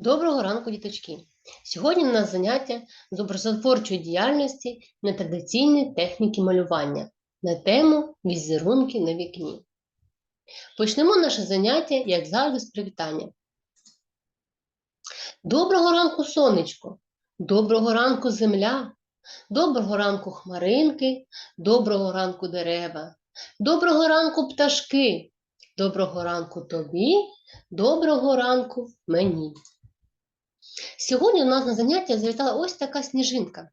Доброго ранку, діточки! Сьогодні у нас заняття з образотворчої діяльності нетрадиційні техніки малювання на тему візерунки на вікні. Почнемо наше заняття, як завжди, з привітання. Доброго ранку, сонечко! Доброго ранку, земля! Доброго ранку, хмаринки, доброго ранку дерева, доброго ранку, пташки, доброго ранку тобі, доброго ранку мені. Сьогодні у нас на заняття завітала ось така сніжинка.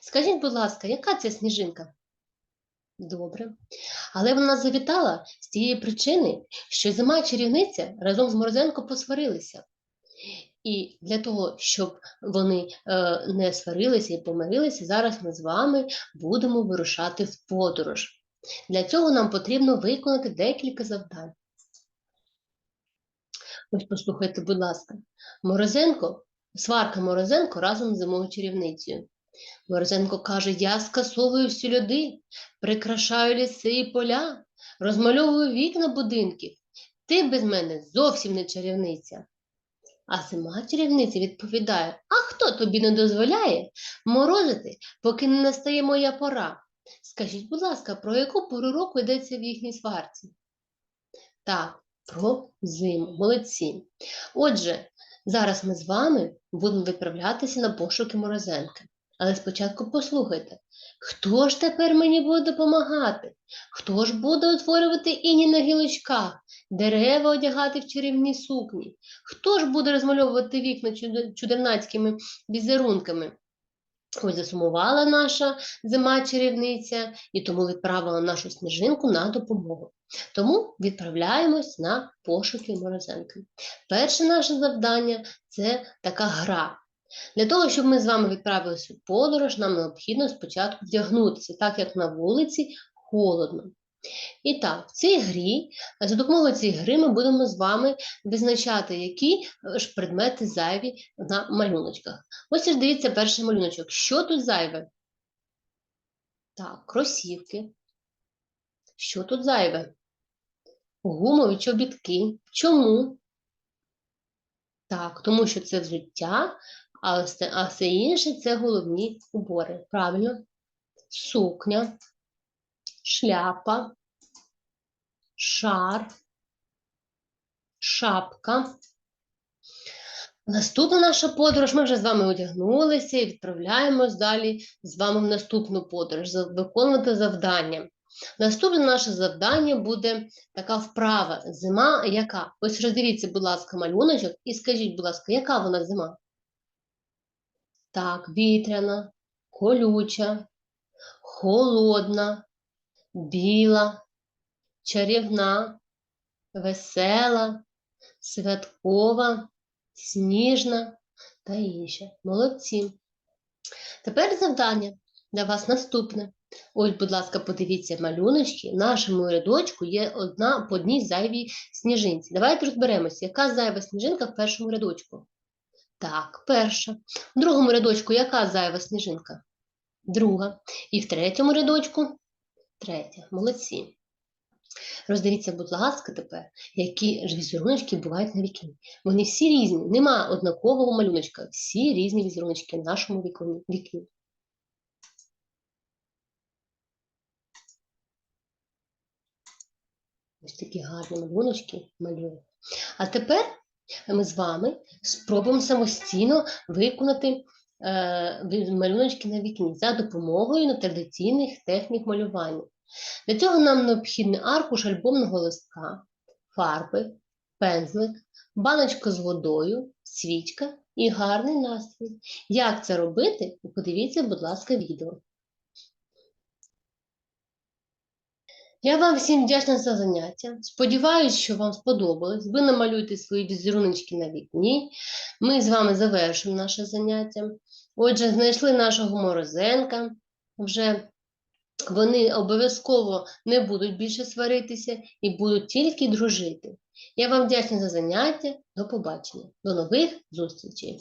Скажіть, будь ласка, яка це сніжинка? Добре. Але вона завітала з тієї причини, що зима чарівниця разом з Морозенко посварилися. І для того, щоб вони е, не сварилися і помирилися, зараз ми з вами будемо вирушати в подорож. Для цього нам потрібно виконати декілька завдань. Ось послухайте, будь ласка. Морозенко, сварка Морозенко разом з зимовою чарівницею. Морозенко каже: Я скасовую всі льоди, прикрашаю ліси і поля, розмальовую вікна будинків. Ти без мене зовсім не чарівниця. А зима чарівниця відповідає: А хто тобі не дозволяє морозити, поки не настає моя пора? Скажіть, будь ласка, про яку пору року йдеться в їхній сварці? Так, про зиму. Молодці. Отже, зараз ми з вами будемо відправлятися на пошуки морозенки. Але спочатку послухайте, хто ж тепер мені буде допомагати? Хто ж буде утворювати іні на гілочках, дерева одягати в чарівні сукні? Хто ж буде розмальовувати вікна чуд- чудернацькими візерунками? Ось засумувала наша зима чарівниця і тому відправила нашу сніжинку на допомогу. Тому відправляємось на пошуки морозенки. Перше наше завдання це така гра. Для того, щоб ми з вами відправилися в подорож, нам необхідно спочатку вдягнутися, так як на вулиці холодно. І так, в цій грі, за допомогою цієї гри ми будемо з вами визначати, які е, ж предмети зайві на малюночках. Ось ж дивіться перший малюночок. Що тут зайве? Так, кросівки. Що тут зайве? Гумові чобітки. Чому? Так, тому що це взуття, а все інше це головні убори. Правильно? Сукня, шляпа, шар, шапка. Наступна наша подорож. Ми вже з вами одягнулися і відправляємось далі з вами в наступну подорож, виконувати завдання. Наступне наше завдання буде така вправа. Зима яка? Ось роздивіться, будь ласка, малюночок і скажіть, будь ласка, яка вона зима? Так, вітряна, колюча, холодна, біла, чарівна, весела, святкова, сніжна та інше. Молодці. Тепер завдання для вас наступне. Ось, будь ласка, подивіться малюночки. Нашому рядочку є одна по одній зайвій сніжинці. Давайте розберемося, яка зайва сніжинка в першому рядочку. Так, перша. В другому рядочку яка зайва сніжинка? Друга. І в третьому рядочку третя. Молодці. Роздивіться, будь ласка, тепер, які ж візеруночки бувають на вікні. Вони всі різні, нема однакового малюночка, всі різні візеруночки в нашому вікні. Ось такі гарні малюночки малюємо. А тепер ми з вами спробуємо самостійно виконати малюночки на вікні за допомогою нетрадиційних технік малювання. Для цього нам необхідний аркуш альбомного листка, фарби, пензлик, баночка з водою, свічка і гарний настрій. Як це робити? Подивіться, будь ласка, відео. Я вам всім вдячна за заняття. Сподіваюсь, що вам сподобалось. Ви намалюєте свої візеруночки на вікні. Ми з вами завершимо наше заняття. Отже, знайшли нашого морозенка. Вже вони обов'язково не будуть більше сваритися і будуть тільки дружити. Я вам вдячна за заняття. До побачення. До нових зустрічей!